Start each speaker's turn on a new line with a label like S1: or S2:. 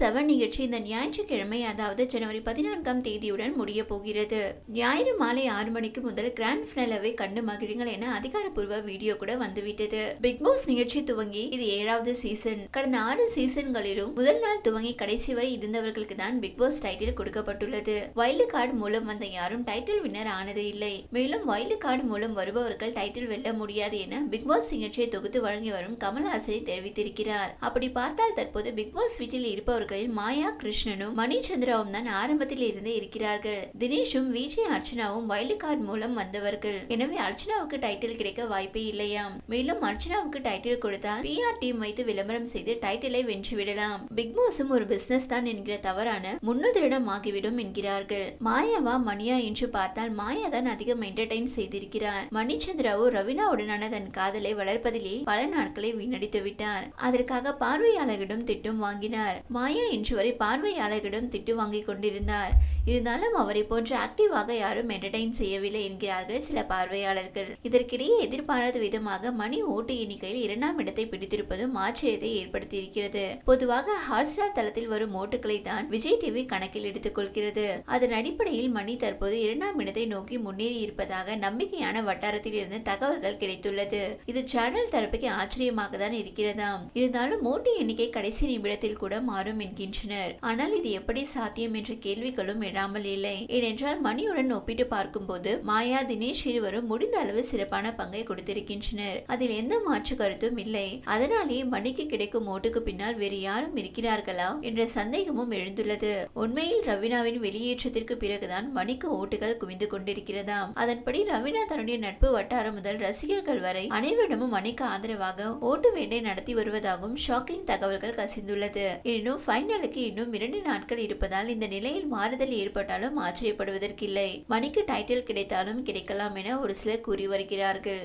S1: Seven நிகழ்ச்சி இந்த ஞாயிற்றுக்கிழமை அதாவது ஜனவரி பதினான்காம் தேதியுடன் முடிய போகிறது. ஞாயிறு மாலை ஆறு மணிக்கு முதல் கிராண்ட் ஃபினலவை கண்டு மகிழுங்கள் என அதிகாரப்பூர்வ வீடியோ கூட வந்துவிட்டது. பிக் பாஸ் நிகழ்ச்சி துவங்கி இது ஏழாவது சீசன். கடந்த ஆறு சீசன்களிலும் முதல் நாள் துவங்கி கடைசி வரை இருந்தவர்களுக்கு தான் பிக் பாஸ் டைட்டில் கொடுக்கப்பட்டுள்ளது. வைல்டு கார்டு மூலம் வந்த யாரும் டைட்டில் வின்னர் ஆனது இல்லை. மேலும் வைல்டு கார்டு மூலம் வருபவர்கள் டைட்டில் வெல்ல முடியாது என பிக் பாஸ் நிகழ்ச்சியை தொகுத்து வழங்கி வரும் கமல்ஹாசனை தெரிவித்திருக்கிறார். அப்படி பார்த்தால் தற்போது பிக் பாஸ் வீட்டில் இருப்பவர்களில் மாயா கிருஷ்ணனும் மணிச்சந்திராவும் தான் ஆரம்பத்தில் இருந்தே இருக்கிறார்கள். தினேஷும் விஜய் அர்ச்சனாவும் வைல்டு கார்டு மூலம் வந்தவர்கள். எனவே அர்ச்சனாவுக்கு டைட்டில் கிடைக்க வாய்ப்பே இல்லையாம். மேலும் அர்ச்சனாவுக்கு டைட்டில் கொடுத்தால் பிஆர் டீம் வைத்து விளம்பரம் செய்து டைட்டிலை வென்று விடலாம். பிக் பாஸும் ஒரு பிசினஸ் தான் என்கிற தவறான முன்னுதிரிடம் ஆகிவிடும் என்கிறார்கள். மாயாவா மணியா என்று பார்த்தால் மாயா தான் அதிகம் என்டர்டைன் செய்திருக்கிறார். மணிச்சந்திராவோ ரவினாவுடனான தன் காதலை வளர்ப்பதிலே பல நாட்களை வீணடித்து விட்டார் அதற்காக பார்வையாளர்களிடம் திட்டம் வாங்கினார். மாயா இன்று வரை பார்வையாளர்களிடம் திட்டு வாங்கிக் கொண்டிருந்தார். இருந்தாலும் அவரை போன்று ஆக்டிவாக யாரும் என்டர்டைன் செய்யவில்லை என்கிறார்கள் சில பார்வையாளர்கள். இதற்கிடையே எதிர்பாராத விதமாக மணி ஓட்டு எண்ணிக்கையில் இரண்டாம் இடத்தை பிடித்திருப்பதும் ஆச்சரியத்தை ஏற்படுத்தியிருக்கிறது. பொதுவாக ஹாட்ஸ்டார் தளத்தில் வரும் ஓட்டுகளை தான் விஜய் டிவி கணக்கில் எடுத்துக் கொள்கிறது. அதன் அடிப்படையில் மணி தற்போது இரண்டாம் இடத்தை நோக்கி முன்னேறி இருப்பதாக நம்பிக்கையான வட்டாரத்தில் இருந்து தகவல்கள் கிடைத்துள்ளது. இது சேனல் தரப்புக்கு ஆச்சரியமாக தான் இருக்கிறதாம். இருந்தாலும் ஓட்டு எண்ணிக்கை கடைசி நிமிடத்தில் கூட மாறும் என்கின்றனர். ஆனால் இது எப்படி சாத்தியம் என்ற கேள்விகளும் எழாமல் இல்லை. ஏனென்றால் மணியுடன் ஒப்பிட்டு பார்க்கும்போது மாயா தினேஷ் இருவரும் முடிந்த அளவு சிறப்பான பங்கை கொடுத்திருக்கின்றனர். அதில் எந்த மாற்று கருத்தும் இல்லை. அதனாலேயே மணிக்கு கிடைக்கும் ஓட்டுக்கு பின்னால் வேறு யாரும் இருக்கிறார்களா என்ற சந்தேகமும் எழுந்துள்ளது. உண்மையில் ரவீனாவின் வெளியேற்றத்திற்கு பிறகுதான் மணிக்கு ஓட்டுகள் குவிந்து கொண்டிருக்கிறதாம். அதன்படி ரவீனா தன்னுடைய நட்பு வட்டாரம் முதல் ரசிகர்கள் வரை அனைவரிடமும் மணிக்கு ஆதரவாக ஓட்டு வேண்டை நடத்தி வருவதாகவும் ஷாக்கிங் தகவல்கள் கசிந்துள்ளது. எனினும் ஃபைனலுக்கு இன்னும் இரண்டு நாட்கள் இருப்பதால் இந்த நிலையில் மாறுதல் ஏற்பட்டாலும் ஆச்சரியப்படுவதற்கில்லை. மணிக்கு டைட்டில் கிடைத்தாலும் கிடைக்கலாம் என ஒரு சிலர் கூறி வருகிறார்கள்.